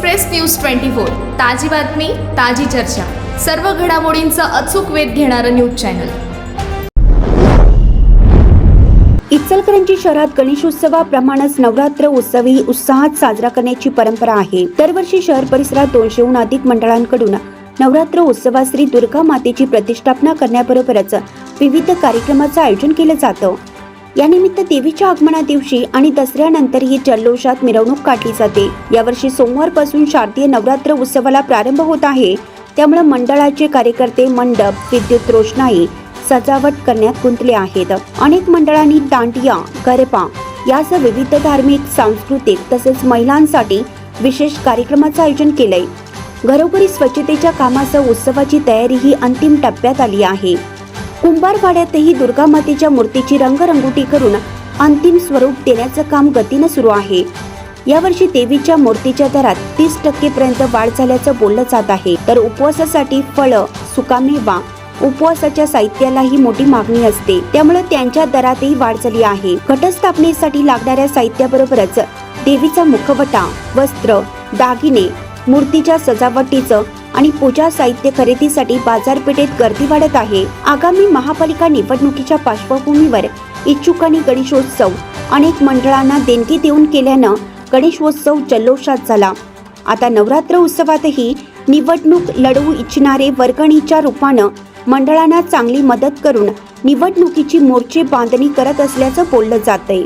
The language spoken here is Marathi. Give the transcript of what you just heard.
Express news twenty four. ताजी बातमी ताजी चर्चा. सर्व घडामोडींचा अचूक वेध घेणारं न्यूज चॅनल. इचलकरंजी शहरात गणेशोत्सवाप्रमाणेच नवरात्र उत्सवही उत्साहात साजरा करण्याची परंपरा आहे. दरवर्षी शहर परिसरात दोनशेहून अधिक मंडळांकडून नवरात्र उत्सवात श्री दुर्गा मातेची प्रतिष्ठापना करण्याबरोबरच विविध कार्यक्रमाचं आयोजन केलं जातं. यानिमित्त देवीच्या आगमना दिवशी आणि दसऱ्यानंतरही जल्लोषात मिरवणूक काढली जाते. यावर्षी सोमवारपासून शारदीय नवरात्र उत्सवाला प्रारंभ होत आहे. त्यामुळे मंडळाचे कार्यकर्ते मंडप विद्युत रोषणाई सजावट करण्यात गुंतले आहेत. अनेक मंडळांनी दांडिया गरबा यासह विविध धार्मिक सांस्कृतिक तसेच महिलांसाठी विशेष कार्यक्रमाचं आयोजन केलंय. घरोघरी स्वच्छतेच्या कामासह उत्सवाची तयारी ही अंतिम टप्प्यात आली आहे. कुंभारवाड्यातही दुर्गा मातेच्या मूर्तीची रंगरंगोटी करून अंतिम स्वरूप देण्याचं काम गतीनं सुरू आहे. यावर्षी देवीच्या मूर्तीच्या दरात तीस टक्केपर्यंत वाढ झाल्याचं बोललं जात आहे. तर उपवासासाठी फळं सुकामेवा उपवासाच्या साहित्यालाही मोठी मागणी असते. त्यामुळे त्यांच्या दरातही वाढ झाली आहे. घटस्थापनेसाठी लागणाऱ्या साहित्याबरोबरच देवीचा मुखवटा वस्त्र दागिने मूर्तीच्या सजावटीचं आणि पूजा साहित्य खरेदीसाठी बाजारपेठेत गर्दी वाढत आहे. आगामी महापालिका निवडणुकीच्या पार्श्वभूमीवर इच्छुकांनी गणेशोत्सव अनेक मंडळांना देणगी देऊन केल्यानं गणेशोत्सव जल्लोषात झाला. आता नवरात्र उत्सवातही निवडणूक लढवू इच्छिणारे वर्गणीच्या रूपानं मंडळांना चांगली मदत करून निवडणुकीची मोर्चे बांधणी करत असल्याचं बोललं जातंय.